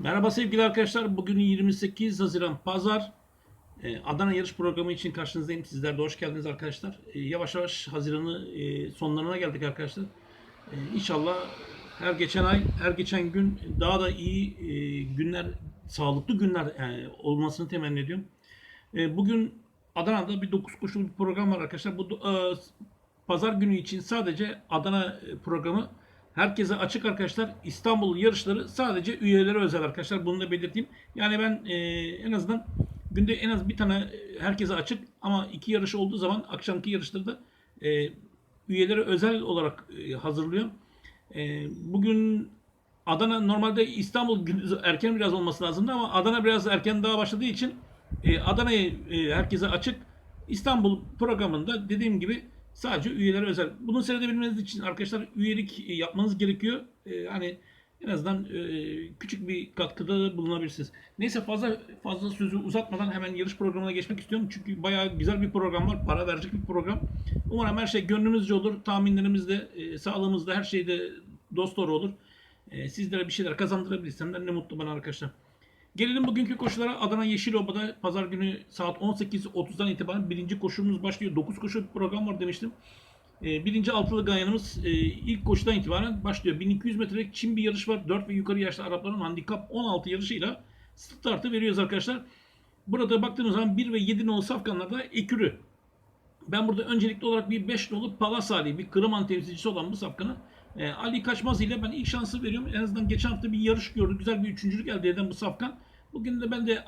Merhaba sevgili arkadaşlar. Bugün 28 Haziran Pazar. Ee, Adana yarış programı için karşınızdayım. Sizler de hoş geldiniz arkadaşlar. Ee, Yavaş yavaş Haziran'ı e, sonlarına geldik arkadaşlar. Ee, İnşallah her geçen ay, her geçen gün daha da iyi e, günler, sağlıklı günler e, olmasını temenni ediyorum. Bugün Adana'da bir 9 koşulu bir program var arkadaşlar. Bu pazar günü için sadece Adana programı herkese açık arkadaşlar. İstanbul yarışları sadece üyelere özel arkadaşlar. Bunu da belirteyim. Yani ben e, en azından günde en az bir tane herkese açık ama iki yarış olduğu zaman akşamki yarışları da e, üyelere özel olarak e, hazırlıyorum. E, bugün Adana normalde İstanbul erken biraz olması lazımdı ama Adana biraz erken daha başladığı için e, Adana'yı e, herkese açık. İstanbul programında dediğim gibi sadece üyelere özel. Bunu seyredebilmeniz için arkadaşlar üyelik e, yapmanız gerekiyor. E, hani en azından e, küçük bir katkıda da bulunabilirsiniz. Neyse fazla fazla sözü uzatmadan hemen yarış programına geçmek istiyorum. Çünkü bayağı güzel bir program var. Para verecek bir program. Umarım her şey gönlümüzce olur. Tahminlerimiz de, e, sağlığımız da her şey de dost doğru olur. E, sizlere bir şeyler kazandırabilirsem de ne mutlu bana arkadaşlar. Gelelim bugünkü koşulara. Adana Yeşiloba'da pazar günü saat 18.30'dan itibaren birinci koşumuz başlıyor. 9 koşu bir program var demiştim. Ee, birinci altılı ganyanımız e, ilk koşudan itibaren başlıyor. 1200 metrelik Çin bir yarış var. 4 ve yukarı yaşlı Arapların handikap 16 yarışıyla startı veriyoruz arkadaşlar. Burada baktığımız zaman 1 ve 7 nolu safkanlarda ekürü. Ben burada öncelikli olarak bir 5 nolu Palas Ali, bir Kırıman temsilcisi olan bu safkanı e, Ali Kaçmaz ile ben ilk şansı veriyorum. En azından geçen hafta bir yarış gördü. Güzel bir üçüncülük elde eden bu safkan. Bugün de ben de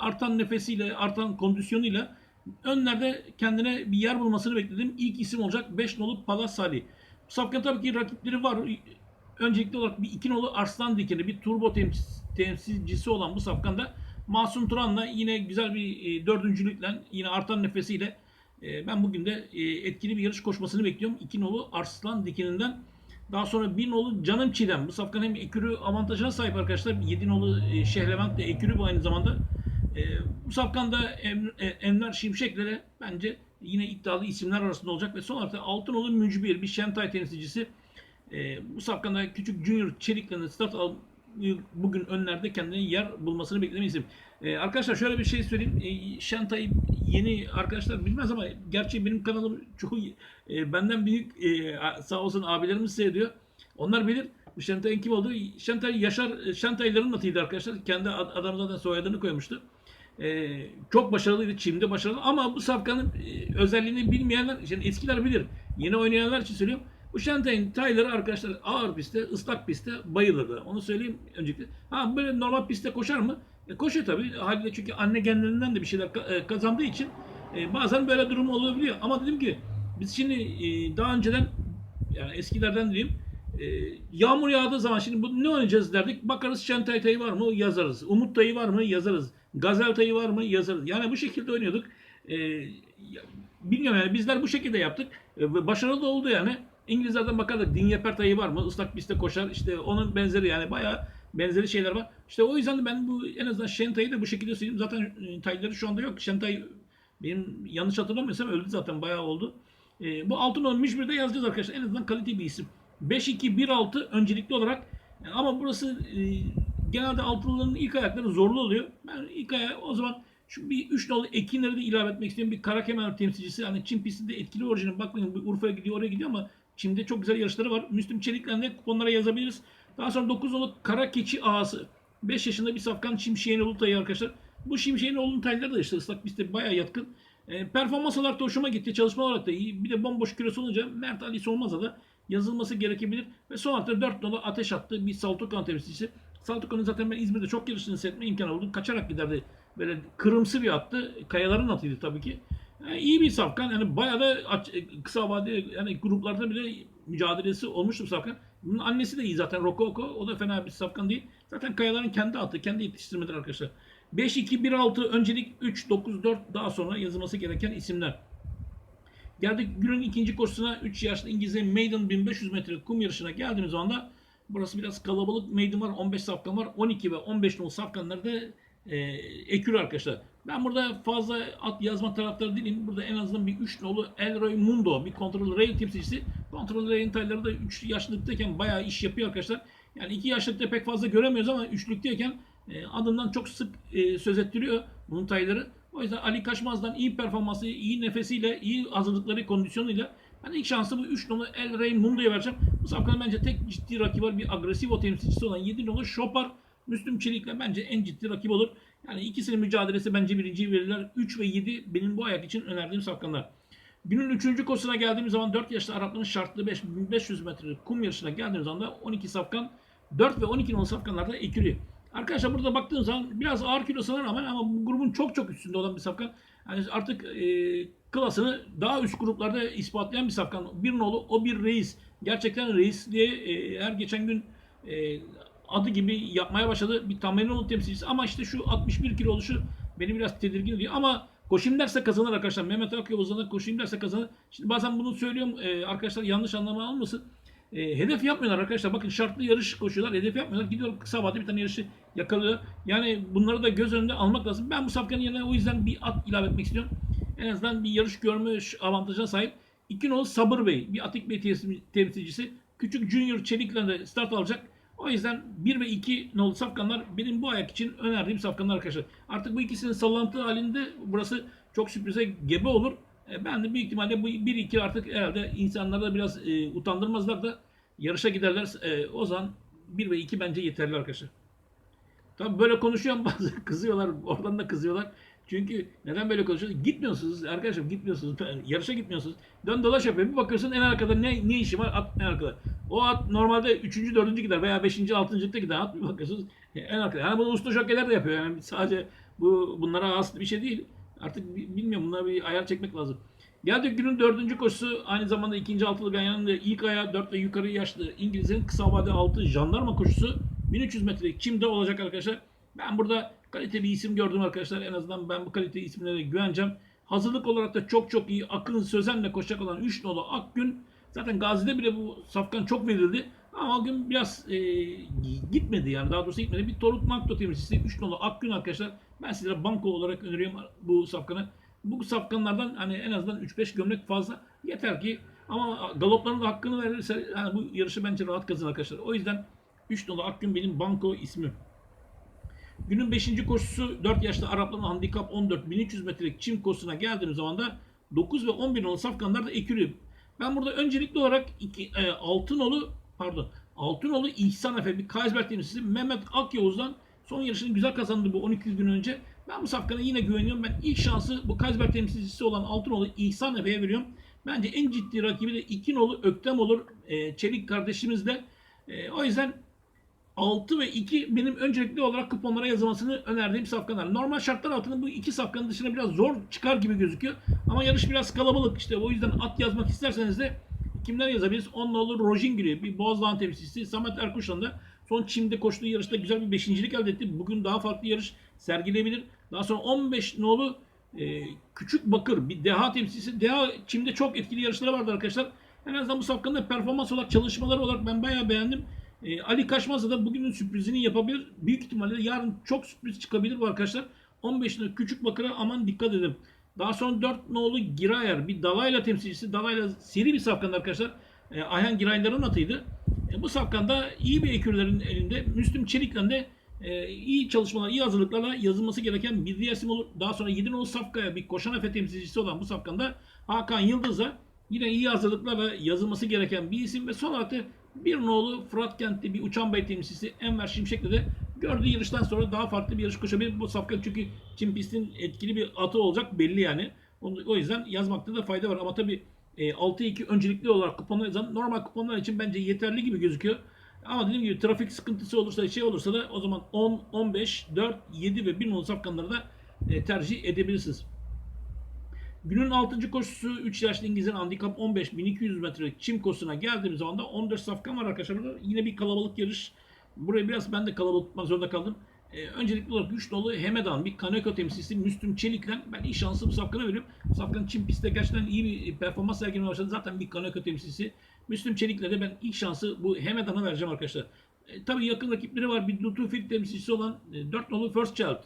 artan nefesiyle, artan kondisyonuyla önlerde kendine bir yer bulmasını bekledim. İlk isim olacak 5 nolu Palas Ali. Bu safkan tabii ki rakipleri var. Öncelikli olarak bir 2 nolu Arslan Dikeni, bir turbo temsil- temsilcisi olan bu safkan da Masum Turan'la yine güzel bir e, dördüncülükle, yine artan nefesiyle e, ben bugün de e, etkili bir yarış koşmasını bekliyorum. 2 nolu Arslan Dikeni'nden. Daha sonra 1 nolu Canım Çiğdem. Bu safkan hem ekürü avantajına sahip arkadaşlar. 7 nolu e, Şehlevent de ekürü bu aynı zamanda. E, bu safkan da Em- e, Enver Şimşek'le bence yine iddialı isimler arasında olacak. Ve son olarak da 6 nolu Mücbir bir Şentay temsilcisi. E, bu safkanda küçük Junior Çelik'le start al bugün önlerde kendine yer bulmasını beklediğim isim. E, arkadaşlar şöyle bir şey söyleyeyim. E, Şentay yeni arkadaşlar bilmez ama gerçi benim kanalım çoğu e, benden büyük e, sağ olsun abilerimiz seyrediyor. Onlar bilir. Bu Şentay'ın kim olduğu. Şentay Yaşar Şentayların atıydı arkadaşlar. Kendi ad- adam zaten soyadını koymuştu. E, çok başarılıydı. Çim'de başarılı ama bu safkanın e, özelliğini bilmeyenler, şimdi eskiler bilir. Yeni oynayanlar için söylüyorum. Bu Şentay'ın tayları arkadaşlar ağır pistte, ıslak pistte bayılırdı. Onu söyleyeyim öncelikle. Ha böyle normal pistte koşar mı? E, koşuyor tabii. Haliyle çünkü anne genlerinden de bir şeyler e, kazandığı için e, bazen böyle durum olabiliyor. Ama dedim ki biz şimdi e, daha önceden yani eskilerden diyeyim e, yağmur yağdığı zaman şimdi bu ne oynayacağız derdik. Bakarız Şentay tayı var mı yazarız. Umut tayı var mı yazarız. Gazel tayı var mı yazarız. Yani bu şekilde oynuyorduk. E, bilmiyorum yani bizler bu şekilde yaptık. E, başarılı da oldu yani. İngilizlerden bakardık. Dinyeper tayı var mı? Islak pistte koşar. İşte onun benzeri yani bayağı benzeri şeyler var. İşte o yüzden de ben bu en azından Şentay'ı da bu şekilde söyleyeyim. Zaten e, tayları şu anda yok. Şentay benim yanlış hatırlamıyorsam öldü zaten bayağı oldu. E, bu altın olmuş bir de yazacağız arkadaşlar. En azından kalite bir isim. 5-2-1-6 öncelikli olarak E, ama burası e, genelde altınların ilk ayakları zorlu oluyor. Ben ilk ayağı o zaman şu bir 3 nolu Ekinleri de ilave etmek istiyorum. Bir Karakemer temsilcisi. Hani Çin pistinde etkili orijini. Bakmayın bir Urfa'ya gidiyor oraya gidiyor ama Çin'de çok güzel yarışları var. Müslüm Çelik'le de kuponlara yazabiliriz. Daha sonra 9 nolu Kara Keçi Ağası. 5 yaşında bir safkan Şimşek'in oğlu tayı arkadaşlar. Bu Şimşek'in oğlunun tayları da işte ıslak pistte bayağı yatkın. E, performans olarak da hoşuma gitti. Çalışma olarak da iyi. Bir de bomboş kilosu olunca Mert Ali Solmaz'a da yazılması gerekebilir. Ve son da 4 nolu ateş attı bir Saltukan temsilcisi. Saltukan'ın zaten ben İzmir'de çok yarışını seyretme imkanı buldum. Kaçarak giderdi. Böyle kırımsı bir attı. Kayaların atıydı tabii ki. Yani iyi bir safkan. Yani bayağı da kısa vadeli yani gruplarda bile mücadelesi olmuştu bu safkan. Bunun annesi de iyi zaten Rokoko. O da fena bir safkan değil. Zaten kayaların kendi atı, kendi yetiştirmeleri arkadaşlar. 5-2-1-6 öncelik 3-9-4 daha sonra yazılması gereken isimler. Geldik günün ikinci koşusuna 3 yaşlı İngilizce Maiden 1500 metre kum yarışına geldiğimiz zaman da burası biraz kalabalık Maiden var 15 safkan var 12 ve 15 nolu safkanları da e, ekür arkadaşlar. Ben burada fazla at yazma taraftarı değilim. Burada en azından bir 3 nolu Elroy Mundo bir kontrol rail temsilcisi. Kontrol rail tayları da 3 yaşlılıktayken bayağı iş yapıyor arkadaşlar. Yani iki yaşlıkta pek fazla göremiyoruz ama üçlükteyken e, adından çok sık e, söz ettiriyor bunun tayları. O yüzden Ali Kaçmaz'dan iyi performansı, iyi nefesiyle, iyi hazırlıkları, kondisyonuyla ben ilk şansı bu 3 nolu El Rey Mundo'ya vereceğim. Bu safkanın bence tek ciddi rakibi var. Bir agresif o temsilcisi olan 7 nolu Şopar. Müslüm Çelik'le bence en ciddi rakip olur. Yani ikisinin mücadelesi bence birinciyi verirler. 3 ve 7 benim bu ayak için önerdiğim safkanlar. Günün 3. koşusuna geldiğimiz zaman 4 yaşlı Arapların şartlı 5500 metre kum yarışına geldiğimiz zaman da 12 safkan 4 ve 12 nolu safkanlarda ekili. Arkadaşlar burada baktığınız zaman biraz ağır kilosuna rağmen ama bu grubun çok çok üstünde olan bir safkan. Yani artık e, klasını daha üst gruplarda ispatlayan bir safkan. Bir nolu o bir reis. Gerçekten reis diye e, her geçen gün e, adı gibi yapmaya başladı. Bir Tamerinoğlu temsilcisi ama işte şu 61 kilo oluşu beni biraz tedirgin ediyor. Ama koşayım derse kazanır arkadaşlar. Mehmet Akyavuz'dan koşayım derse kazanır. Şimdi bazen bunu söylüyorum e, arkadaşlar yanlış anlama almasın. E, hedef yapmıyorlar arkadaşlar. Bakın şartlı yarış koşuyorlar. Hedef yapmıyorlar. Gidiyor kısa vadede bir tane yarışı yakalıyor. Yani bunları da göz önünde almak lazım. Ben bu safkanın yerine o yüzden bir at ilave etmek istiyorum. En azından bir yarış görme avantajına sahip. İki nolu Sabır Bey. Bir Atik Bey temsilcisi. Küçük Junior Çelik'le de start alacak. O yüzden 1 ve 2 nolu safkanlar benim bu ayak için önerdiğim safkanlar arkadaşlar. Artık bu ikisinin sallantı halinde burası çok sürprize gebe olur. E, ben de büyük ihtimalle bu 1-2 artık herhalde insanları da biraz e, utandırmazlar da yarışa giderler. E, o zaman 1 ve 2 bence yeterli arkadaşlar. Tabii böyle konuşuyorum bazı kızıyorlar. Oradan da kızıyorlar. Çünkü neden böyle konuşuyorsunuz? Gitmiyorsunuz arkadaşım gitmiyorsunuz. Yarışa gitmiyorsunuz. Dön dolaş yapıyor. Bir bakıyorsun en arkada ne, ne işi var? At en arkada. O at normalde 3. 4. gider veya 5. 6. gider. At bir bakıyorsunuz en arkada. Yani bunu usta jokeler de yapıyor. Yani sadece bu bunlara has bir şey değil. Artık bilmiyorum bunlara bir ayar çekmek lazım. Geldik günün dördüncü koşusu aynı zamanda ikinci altılı ganyanın ilk ayağı 4 ve yukarı yaşlı İngilizlerin kısa vade altı jandarma koşusu 1300 metrelik çimde olacak arkadaşlar. Ben burada kalite bir isim gördüm arkadaşlar. En azından ben bu kalite isimlere güveneceğim. Hazırlık olarak da çok çok iyi. Akın Sözen'le koşacak olan 3 nolu Akgün. Zaten Gazi'de bile bu safkan çok verildi. Ama o gün biraz e, gitmedi yani daha doğrusu gitmedi. Bir Torut Makto temsilcisi 3 nolu Akgün arkadaşlar. Ben sizlere banko olarak öneriyorum bu safkanı. Bu safkanlardan hani en azından 3-5 gömlek fazla yeter ki ama galopların da hakkını verirse yani bu yarışı bence rahat kazanır arkadaşlar. O yüzden 3 nolu Akgün benim banko ismim. Günün 5. koşusu 4 yaşlı Arapların handikap 14 1300 metrelik çim koşusuna geldiğimiz zaman da 9 ve 11 nolu safkanlar da ekürü. Ben burada öncelikli olarak 2, e, 6 nolu pardon 6 nolu İhsan Efe bir Kaysberg temsilcisi Mehmet Akyavuz'dan son yarışını güzel kazandı bu 12 gün önce. Ben bu safkana yine güveniyorum. Ben ilk şansı bu Kaysberg temsilcisi olan Altınoğlu İhsan Efe'ye veriyorum. Bence en ciddi rakibi de iki nolu Öktem olur. E, Çelik kardeşimiz de. E, o yüzden 6 ve 2 benim öncelikli olarak kuponlara yazılmasını önerdiğim safkanlar. Normal şartlar altında bu iki safkanın dışına biraz zor çıkar gibi gözüküyor. Ama yarış biraz kalabalık işte. O yüzden at yazmak isterseniz de kimler yazabiliriz? 10 nolu Rojin giriyor. Bir Boğazdağ'ın temsilcisi. Samet Erkuş'tan da son çimde koştuğu yarışta güzel bir beşincilik elde etti. Bugün daha farklı yarış sergileyebilir. Daha sonra 15 nolu e, Küçük Bakır bir deha temsilcisi. Deha çimde çok etkili yarışları vardı arkadaşlar. En azından bu safkanın performans olarak çalışmaları olarak ben bayağı beğendim. E, Ali Kaçmaz'da da bugünün sürprizini yapabilir. Büyük ihtimalle yarın çok sürpriz çıkabilir bu arkadaşlar. 15 nolu Küçük Bakır'a aman dikkat edin. Daha sonra 4 nolu Girayer bir Dalayla temsilcisi. Dalayla seri bir safkan arkadaşlar. E, Ayhan Giraylar'ın atıydı. E, bu safkanda iyi bir ekürlerin elinde. Müslüm Çelik'le de e, iyi çalışmalar, iyi hazırlıklarla yazılması gereken bir diğer isim olur. Daha sonra 7 nolu Safka'ya bir koşan efe temsilcisi olan bu safkanda Hakan Yıldız'a yine iyi hazırlıklarla yazılması gereken bir isim ve son olarak bir nolu Fırat Kent'te bir uçan bey temsilcisi Enver Şimşek'le de gördüğü yarıştan sonra daha farklı bir yarış koşabilir. Bu safkan çünkü Çin pistin etkili bir atı olacak belli yani. O yüzden yazmakta da fayda var. Ama tabii 6-2 öncelikli olarak kuponlar yazan normal kuponlar için bence yeterli gibi gözüküyor. Ama dediğim gibi trafik sıkıntısı olursa şey olursa da o zaman 10, 15, 4, 7 ve 1 nolu safkanları da e, tercih edebilirsiniz. Günün 6. koşusu 3 yaşlı İngilizlerin handikap 15 1200 metre çim koşusuna geldiğimiz zaman da 14 safkan var arkadaşlar. Yine bir kalabalık yarış. Burayı biraz ben de kalabalık tutmak zorunda kaldım. Ee, öncelikli olarak 3 dolu Hemedan bir Kaneko temsilcisi Müslüm Çelik'le ben iyi şansı bu safkana veriyorum. Safkan Çin pistte gerçekten iyi bir performans sergilemeye başladı. Zaten bir Kaneko temsilcisi. Müslüm Çelik'le de ben ilk şansı bu Hemedan'a vereceğim arkadaşlar. E, tabii yakın rakipleri var. Bir Lutufil temsilcisi olan e, 4 nolu First Child.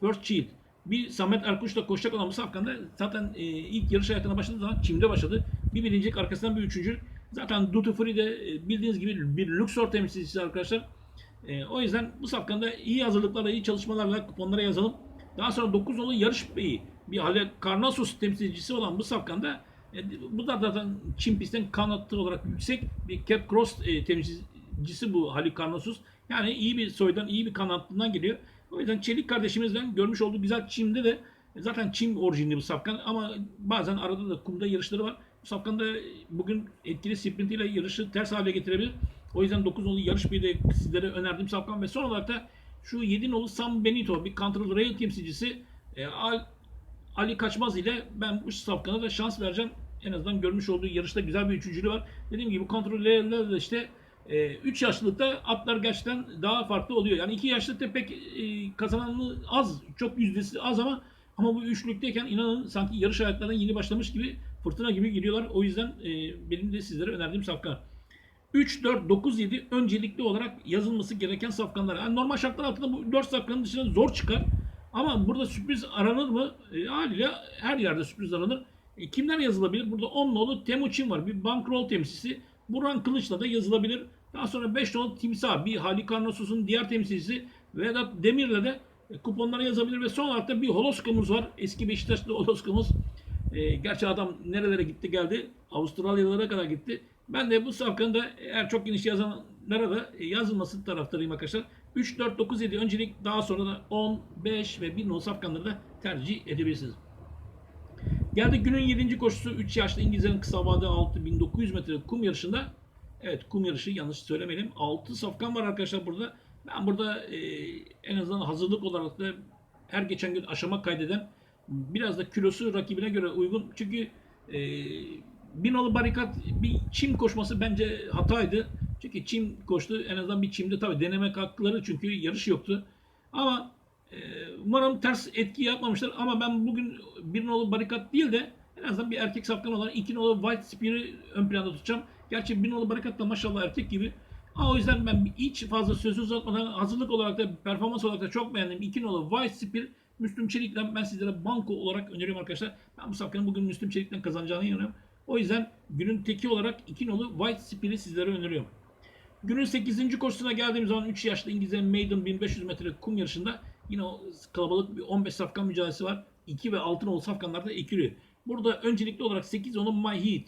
First Child. Bir Samet Erkuş'la koşacak olan bu safkanda zaten e, ilk yarış hayatına başladığı zaman Çim'de başladı. Bir birincilik arkasından bir üçüncü. Zaten Duty Free de e, bildiğiniz gibi bir Luxor temsilcisi arkadaşlar. E, o yüzden bu safkanda iyi hazırlıklarla, iyi çalışmalarla kuponlara yazalım. Daha sonra 9 nolu yarış beyi bir Hale Karnasos temsilcisi olan bu safkanda e, bu da zaten Çin pistten kanatı olarak yüksek bir Cap Cross e, temsilcisi bu Halil Karnasos. Yani iyi bir soydan, iyi bir kanatlığından geliyor. O yüzden Çelik kardeşimizden görmüş olduğu güzel çimde de e, zaten çim orijinli bu safkan ama bazen arada da kumda yarışları var. Bu safkan da bugün etkili sprintiyle yarışı ters hale getirebilir. O yüzden 9 nolu yarış bir de sizlere önerdiğim safkan ve son olarak da şu 7 nolu Sam Benito bir Control Rail temsilcisi e, Al- Ali Kaçmaz ile ben bu safkana da şans vereceğim. En azından görmüş olduğu yarışta güzel bir üçüncülüğü var. Dediğim gibi kontrol de işte 3 yaşlılıkta atlar gerçekten daha farklı oluyor. Yani 2 yaşlılıkta pek e, kazananı az, çok yüzdesi az ama ama bu üçlükteyken inanın sanki yarış hayatlarına yeni başlamış gibi fırtına gibi giriyorlar. O yüzden e, benim de sizlere önerdiğim safkan. 3, 4, 9, 7 öncelikli olarak yazılması gereken safkanlar. Yani normal şartlar altında bu 4 safkanın dışında zor çıkar. Ama burada sürpriz aranır mı? E, haliyle her yerde sürpriz aranır. E, kimler yazılabilir? Burada 10 nolu Temuçin var. Bir bankroll temsilcisi. Burhan Kılıç'la da yazılabilir. Daha sonra 5 nolu Timsah. Bir Halikarnosos'un diğer temsilcisi. Vedat Demir'le de e, kuponlara yazabilir. Ve son olarak da bir Holoskımız var. Eski Beşiktaşlı Holoskımız. E, gerçi adam nerelere gitti geldi. Avustralyalara kadar gitti. Ben de bu safkanın da eğer çok geniş yazanlara da e, yazılması taraftarıyım arkadaşlar. 3, 4, 9, 7 öncelik daha sonra da 10, 5 ve 1 nolu safkanları da tercih edebilirsiniz. Geldik günün 7. koşusu 3 yaşlı İngilizlerin kısa vade 6900 metre kum yarışında. Evet kum yarışı yanlış söylemeyelim. 6 safkan var arkadaşlar burada. Ben burada e, en azından hazırlık olarak da her geçen gün aşama kaydeden biraz da kilosu rakibine göre uygun. Çünkü e, Binolu Barikat bir çim koşması bence hataydı. Çünkü çim koştu. En azından bir çimde tabii denemek hakları çünkü yarış yoktu. Ama e, umarım ters etki yapmamışlar. Ama ben bugün bir nolu barikat değil de en azından bir erkek safkan olan iki nolu White Spear'ı ön planda tutacağım. Gerçi bir nolu barikat da maşallah erkek gibi. Ama o yüzden ben hiç fazla sözü uzatmadan hazırlık olarak da performans olarak da çok beğendim. İki nolu White Spear Müslüm Çelik'ten ben sizlere banko olarak öneriyorum arkadaşlar. Ben bu safkanın bugün Müslüm Çelik'ten kazanacağına inanıyorum. O yüzden günün teki olarak iki nolu White Spear'i sizlere öneriyorum. Günün 8. koşusuna geldiğimiz zaman 3 yaşlı İngilizlerin Maiden 1500 metre kum yarışında yine o kalabalık bir 15 safkan mücadelesi var. 2 ve 6 nolu safkanlarda ekili. Burada öncelikli olarak 8 onun My Heat.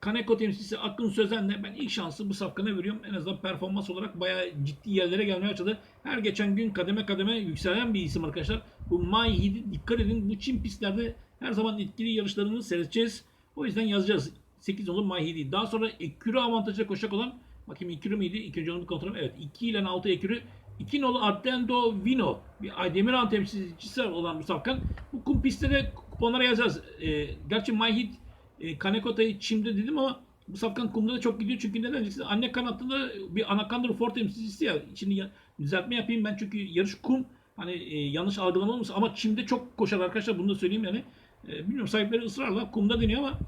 Kaneko temsilcisi Akın Sözen'le ben ilk şansı bu safkana veriyorum. En azından performans olarak bayağı ciddi yerlere gelmeye başladı. Her geçen gün kademe kademe yükselen bir isim arkadaşlar. Bu My dikkat edin. Bu Çin pistlerde her zaman etkili yarışlarını seyredeceğiz. O yüzden yazacağız. 8 olur My. Daha sonra ekürü avantajla koşacak olan Bakayım ekürü müydü? İkinci onu bir kontrol Evet. 2 ile 6 ekürü. 2 nolu Ardendo Vino. Bir Aydemiran temsilcisi olan bu safkan. Bu kum pistte de kuponlara yazacağız. E, gerçi My Heat e, Kanekota'yı çimde dedim ama bu safkan kumda da çok gidiyor. Çünkü neden? Çünkü anne kanattında bir Anaconda Ford temsilcisi ya. Şimdi düzeltme yapayım ben çünkü yarış kum. Hani e, yanlış algılama olmasın ama çimde çok koşar arkadaşlar. Bunu da söyleyeyim yani. E, bilmiyorum sahipleri ısrarla kumda deniyor ama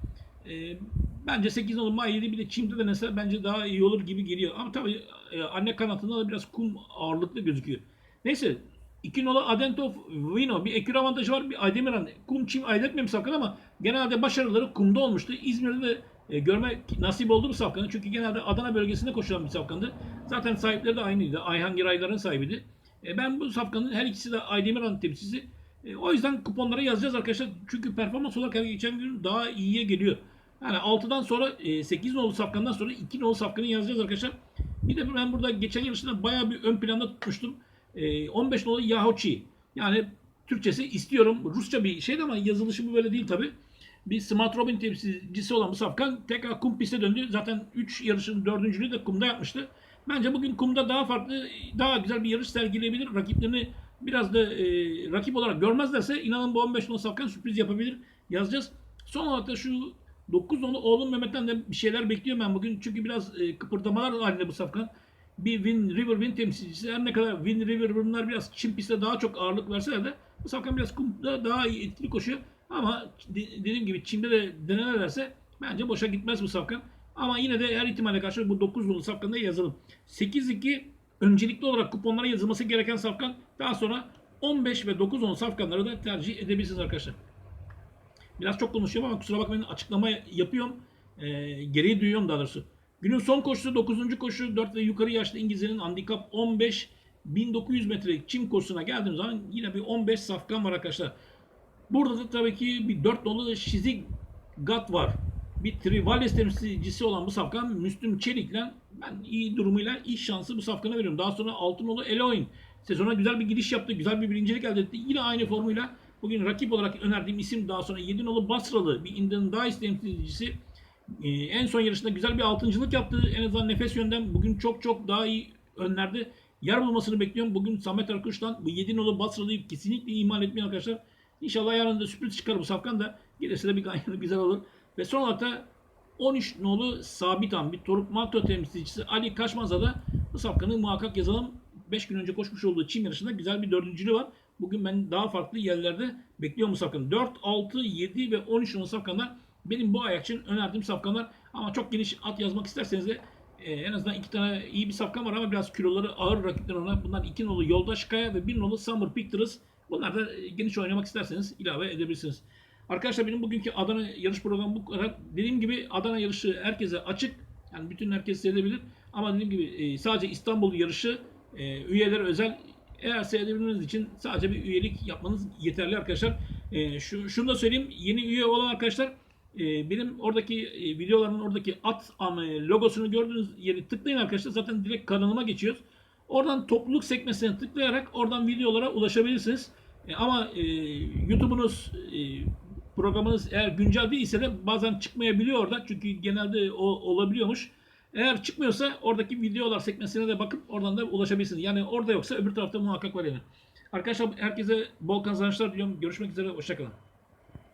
e, bence 8 olur May 7 bir de çimde denese bence daha iyi olur gibi geliyor. Ama tabii e, anne kanatında da biraz kum ağırlıklı gözüküyor. Neyse 2 nolu Adentov Vino bir ekür avantajı var. Bir Aydemiran kum çim ayırt etmemiş safkan ama genelde başarıları kumda olmuştu. İzmir'de de e, görmek nasip oldu bu safkanı. Çünkü genelde Adana bölgesinde koşulan bir safkandı. Zaten sahipleri de aynıydı. Ayhan Giraylar'ın sahibiydi. E, ben bu safkanın her ikisi de Aydemiran temsilcisi. E, o yüzden kuponlara yazacağız arkadaşlar. Çünkü performans olarak her geçen gün daha iyiye geliyor. Yani 6'dan sonra e, 8 nolu safkandan sonra 2 nolu safkanı yazacağız arkadaşlar. Bir de ben burada geçen yarışında bayağı bir ön planda tutmuştum. E, 15 nolu Yahochi. Yani Türkçesi istiyorum. Rusça bir şeydi ama yazılışı bu böyle değil tabi. Bir Smart Robin temsilcisi olan bu safkan tekrar kum piste döndü. Zaten 3 yarışın dördüncülüğü de kumda yapmıştı. Bence bugün kumda daha farklı, daha güzel bir yarış sergileyebilir. Rakiplerini biraz da e, rakip olarak görmezlerse inanın bu 15 nolu safkan sürpriz yapabilir. Yazacağız. Son olarak da şu 9 nolu oğlum Mehmet'ten de bir şeyler bekliyorum ben bugün. Çünkü biraz e, kıpırdamalar halinde bu safkan. Bir Win River Win temsilcisi her ne kadar Win River bunlar biraz çim pistte daha çok ağırlık verseler de bu safkan biraz kumda daha iyi etkili koşuyor. Ama de- dediğim gibi çimde de denenerlerse bence boşa gitmez bu safkan. Ama yine de her ihtimale karşı bu 9 nolu safkanda yazalım. 8-2 öncelikli olarak kuponlara yazılması gereken safkan. Daha sonra 15 ve 9 nolu safkanları da tercih edebilirsiniz arkadaşlar. Biraz çok konuşuyorum ama kusura bakmayın açıklama yapıyorum. e, gereği duyuyorum daha doğrusu. Günün son koşusu 9. koşu 4 ve yukarı yaşlı İngilizlerin handikap 15 1900 metrelik çim koşusuna geldiğim zaman yine bir 15 safkan var arkadaşlar. Burada da tabii ki bir 4 nolu Şizik Gat var. Bir Trivales temsilcisi olan bu safkan Müslüm Çelik'le ben iyi durumuyla iş şansı bu safkana veriyorum. Daha sonra 6 nolu Eloin sezona güzel bir giriş yaptı. Güzel bir birincilik elde etti. Yine aynı formuyla bugün rakip olarak önerdiğim isim daha sonra 7 nolu Basralı bir Indian Dice temsilcisi ee, en son yarışında güzel bir altıncılık yaptı. En azından nefes yönden bugün çok çok daha iyi önlerde yer bulmasını bekliyorum. Bugün Samet Arkuş'tan bu 7 nolu Basralı'yı kesinlikle ihmal etmeyin arkadaşlar. İnşallah yarın da sürpriz çıkar bu safkan da. Gelirse de bir ganyanı güzel olur. Ve son olarak da 13 nolu Sabitan bir Toruk Malto temsilcisi Ali Kaşmaz'a da bu safkanı muhakkak yazalım. 5 gün önce koşmuş olduğu Çin yarışında güzel bir dördüncülüğü var. Bugün ben daha farklı yerlerde bekliyorum bu safkanı. 4, 6, 7 ve 13 nolu safkanlar benim bu ayak için önerdiğim safkanlar. Ama çok geniş at yazmak isterseniz de e, en azından iki tane iyi bir safkan var ama biraz kiloları ağır rakipler ona. Bunlar iki nolu Yoldaş Kaya ve bir nolu Summer Pictures. Bunlar da e, geniş oynamak isterseniz ilave edebilirsiniz. Arkadaşlar benim bugünkü Adana yarış programı bu kadar. Dediğim gibi Adana yarışı herkese açık. Yani bütün herkes seyredebilir. Ama dediğim gibi e, sadece İstanbul yarışı e, üyelere özel. Eğer seyredebilmeniz için sadece bir üyelik yapmanız yeterli arkadaşlar. E, şu, şunu da söyleyeyim. Yeni üye olan arkadaşlar e, benim oradaki e, videoların oradaki at e, logosunu gördüğünüz yeri tıklayın arkadaşlar. Zaten direkt kanalıma geçiyoruz. Oradan topluluk sekmesine tıklayarak oradan videolara ulaşabilirsiniz. E, ama e, YouTube'unuz e, programınız eğer güncel değilse de bazen çıkmayabiliyor orada. Çünkü genelde o olabiliyormuş. Eğer çıkmıyorsa oradaki videolar sekmesine de bakıp oradan da ulaşabilirsiniz. Yani orada yoksa öbür tarafta muhakkak var yani. Arkadaşlar herkese bol kazançlar diliyorum. Görüşmek üzere. Hoşçakalın.